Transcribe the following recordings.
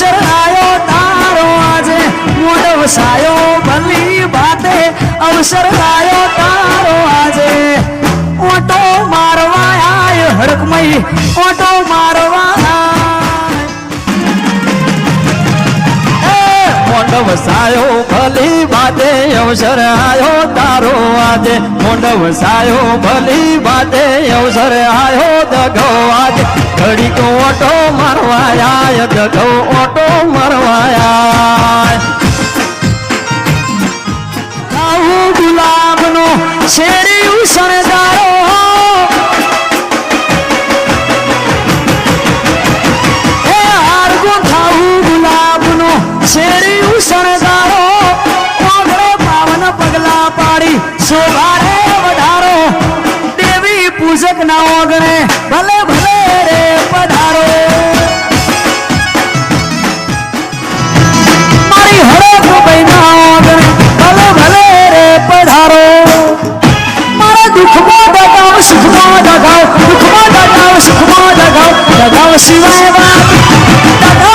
આયો તારો આજે. મોડ વસાયો ભલી બાતે અવસર આયો તારો આજે. ઓટો મારવા આય હડકમઈ ઓટો મારવા મોંડ વસાયો, ભલી બાતે અવસર આયો તારો વસાયો ભલી બાતે અવસર આયો, દગો આજે ઘડીક ઓટો મરવાયા દગો ઓટો મરવાયા શેરી ઉસણદારો શેરી ઉસણદારો પાવન પગલા પાડી શોભારે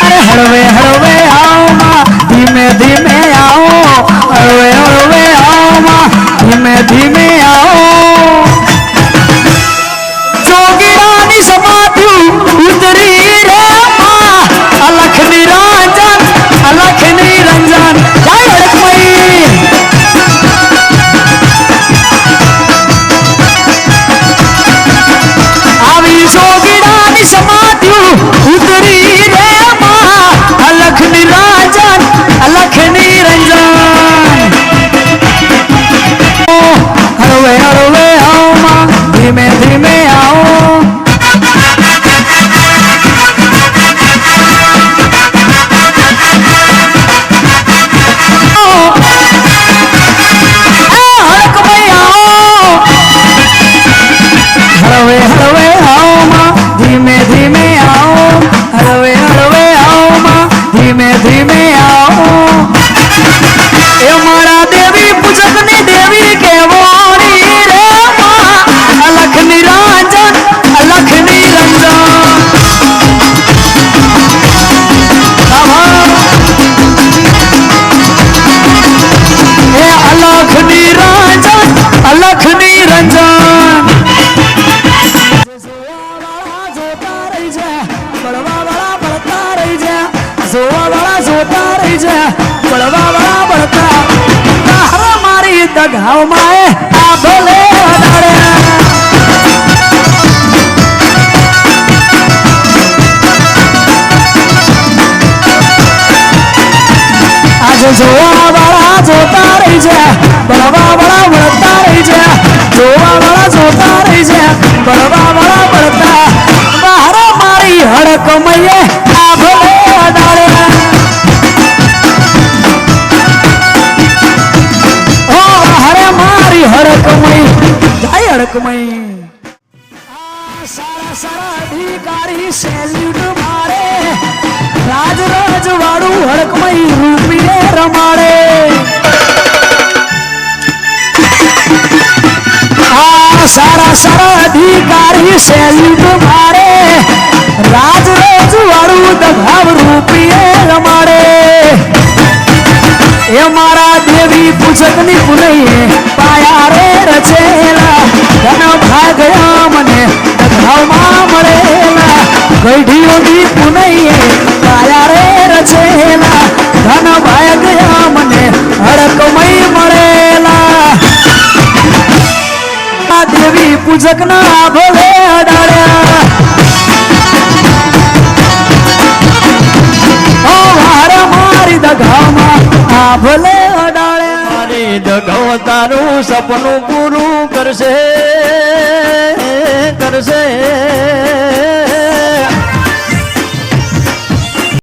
અરે હળવે હળવે આવો માં ધીમે ધીમે આવો. હળવે હળવે આવો ધીમે ધીમે આવો. જા બળવા વાળા બળતા. તારા મારી દગાવ માએ આ ભલે આજે જોવા વાળા જોતા રહી જા બળવા વાળા બળતા રહી જા જોવા વાળા જોતા રહી જા બળવા વાળા બળતા. બહાર મારી હડકમયે જય હડકમય આ સારા સારા અધિકારી સેલ્યુટ મારે રાજ રાજ વાળું હડકમય રૂપીએ રમાડે આ સારા સારા અધિકારી સેલ્યુટ મારે રાજ રાજ વાળું દભાવ રૂપીએ રમાડે એ મારા દેવી પૂજકની પુનઈએ પાયા ગઢીઓની પુનઈએ પાયા રે રચેલા ધન ભાગયા મને હડકમય મળેલા. આ દેવી પૂજકના ભલે અડાડ્યા. મારી દગામાં આ ભલે અડાડે મારી દગો તારું સપનું પૂરું કરશે કરશે.